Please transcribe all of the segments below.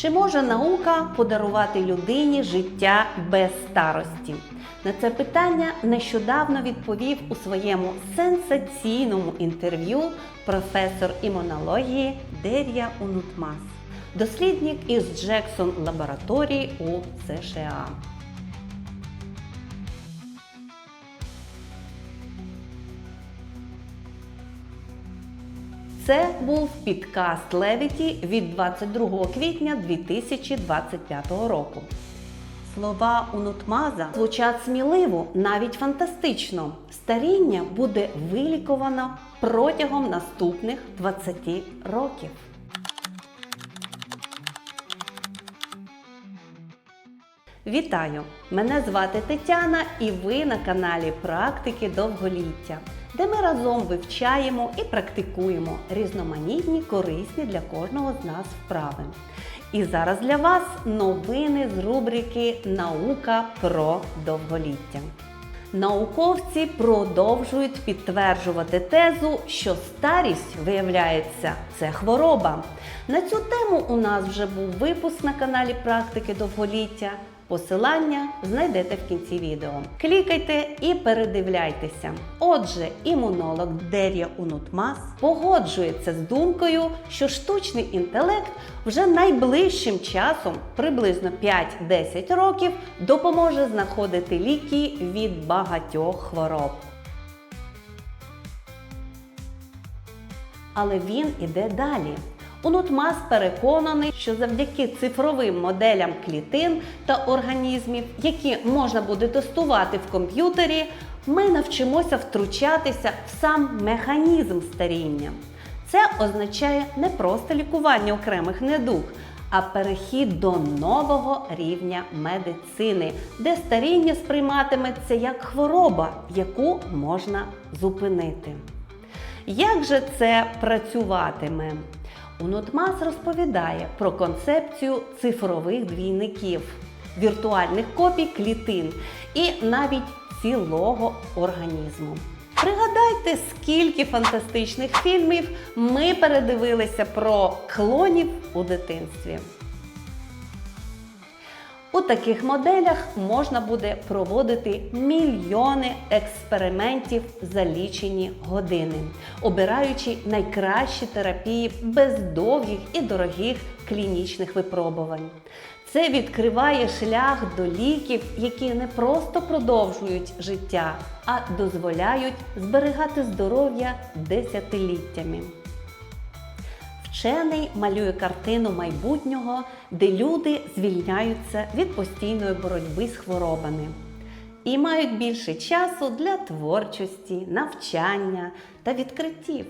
Чи може наука подарувати людині життя без старості? На це питання нещодавно відповів у своєму сенсаційному інтерв'ю професор імунології Дер'я Унутмас, дослідник із Джексон лабораторії у США. Це був підкаст Левіті від 22 квітня 2025 року. Слова Унутмаза звучать сміливо, навіть фантастично. Старіння буде виліковано протягом наступних 20 років. Вітаю! Мене звати Тетяна і ви на каналі Практики довголіття, де ми разом вивчаємо і практикуємо різноманітні корисні для кожного з нас вправи. І зараз для вас новини з рубрики Наука про довголіття. Науковці продовжують підтверджувати тезу, що старість, виявляється, це хвороба. На цю тему у нас вже був випуск на каналі Практики довголіття. Посилання знайдете в кінці відео. Клікайте і передивляйтеся. Отже, імунолог Дер'я Унутмас погоджується з думкою, що штучний інтелект вже найближчим часом, приблизно 5-10 років, допоможе знаходити ліки від багатьох хвороб. Але він іде далі. Унутмас переконаний, що завдяки цифровим моделям клітин та організмів, які можна буде тестувати в комп'ютері, ми навчимося втручатися в сам механізм старіння. Це означає не просто лікування окремих недуг, а перехід до нового рівня медицини, де старіння сприйматиметься як хвороба, яку можна зупинити. Як же це працюватиме? Унутмас розповідає про концепцію цифрових двійників, віртуальних копій клітин і навіть цілого організму. Пригадайте, скільки фантастичних фільмів ми передивилися про клонів у дитинстві. У таких моделях можна буде проводити мільйони експериментів за лічені години, обираючи найкращі терапії без довгих і дорогих клінічних випробувань. Це відкриває шлях до ліків, які не просто продовжують життя, а дозволяють зберігати здоров'я десятиліттями. Вчений малює картину майбутнього, де люди звільняються від постійної боротьби з хворобами і мають більше часу для творчості, навчання та відкриттів.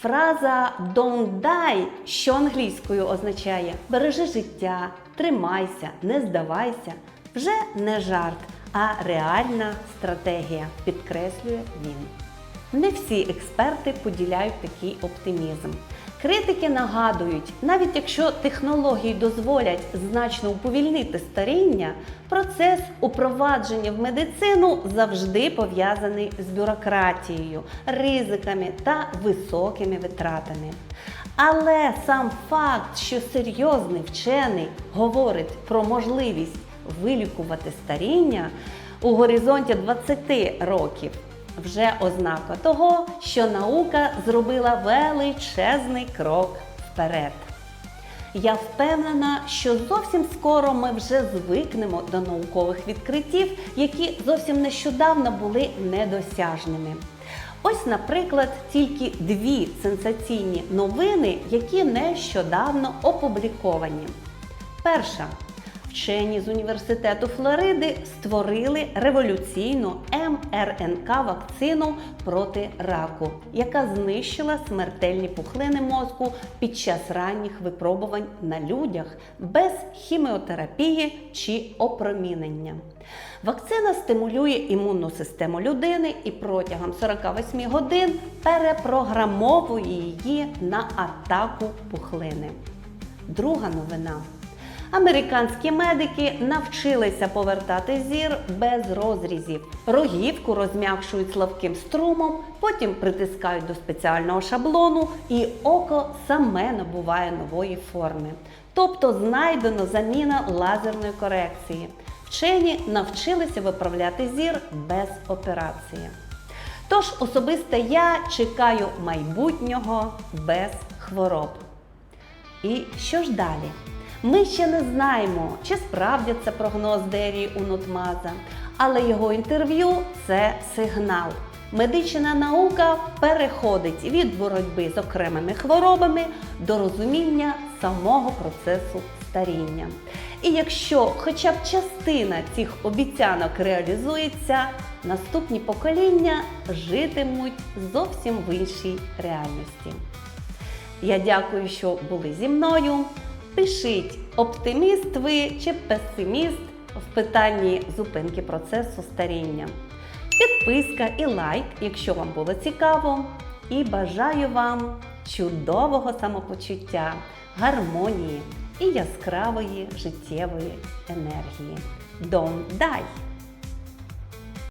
Фраза «don't die», що англійською означає бережи життя, тримайся, не здавайся, вже не жарт, а реальна стратегія, підкреслює він. Не всі експерти поділяють такий оптимізм. Критики нагадують, навіть якщо технології дозволять значно уповільнити старіння, процес упровадження в медицину завжди пов'язаний з бюрократією, ризиками та високими витратами. Але сам факт, що серйозний вчений говорить про можливість вилікувати старіння у горизонті 20 років вже ознака того, що наука зробила величезний крок вперед. Я впевнена, що зовсім скоро ми вже звикнемо до наукових відкриттів, які зовсім нещодавно були недосяжними. Ось, наприклад, тільки дві сенсаційні новини, які нещодавно опубліковані. Перша. Вчені з університету Флориди створили революційну МРНК-вакцину проти раку, яка знищила смертельні пухлини мозку під час ранніх випробувань на людях без хіміотерапії чи опромінення. Вакцина стимулює імунну систему людини і протягом 48 годин перепрограмовує її на атаку пухлини. Друга новина. Американські медики навчилися повертати зір без розрізів. Рогівку розм'якшують слабким струмом, потім притискають до спеціального шаблону, і око саме набуває нової форми. тобто знайдено заміна лазерної корекції. Вчені навчилися виправляти зір без операції. Тож особисто я чекаю майбутнього без хвороб. І що ж далі? Ми ще не знаємо, чи справдяться прогноз Дерії Унутмаза, але його інтерв'ю це сигнал. Медична наука переходить від боротьби з окремими хворобами до розуміння самого процесу старіння. І якщо хоча б частина цих обіцянок реалізується, наступні покоління житимуть зовсім в іншій реальності. Я дякую, що були зі мною. Пишіть, оптиміст ви чи песиміст в питанні зупинки процесу старіння. Підписка і лайк, якщо вам було цікаво. І бажаю вам чудового самопочуття, гармонії і яскравої життєвої енергії. Don't die!